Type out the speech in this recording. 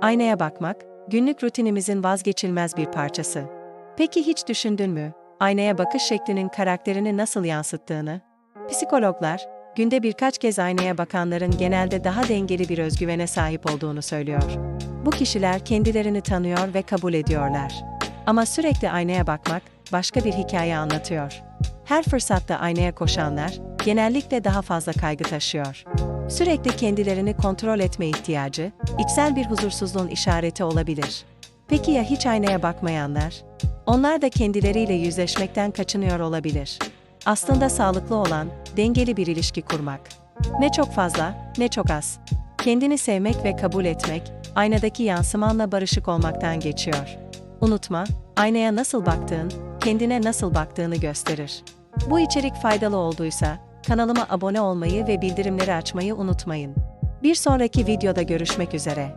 Aynaya bakmak, günlük rutinimizin vazgeçilmez bir parçası. Peki hiç düşündün mü? Aynaya bakış şeklinin karakterini nasıl yansıttığını? Psikologlar, günde birkaç kez aynaya bakanların genelde daha dengeli bir özgüvene sahip olduğunu söylüyor. Bu kişiler kendilerini tanıyor ve kabul ediyorlar. Ama sürekli aynaya bakmak başka bir hikaye anlatıyor. Her fırsatta aynaya koşanlar genellikle daha fazla kaygı taşıyor. Sürekli kendilerini kontrol etme ihtiyacı, içsel bir huzursuzluğun işareti olabilir. Peki ya hiç aynaya bakmayanlar? Onlar da kendileriyle yüzleşmekten kaçınıyor olabilir. Aslında sağlıklı olan, dengeli bir ilişki kurmak. Ne çok fazla, ne çok az. Kendini sevmek ve kabul etmek, aynadaki yansımanla barışık olmaktan geçiyor. Unutma, aynaya nasıl baktığın, kendine nasıl baktığını gösterir. Bu içerik faydalı olduysa, kanalıma abone olmayı ve bildirimleri açmayı unutmayın. Bir sonraki videoda görüşmek üzere.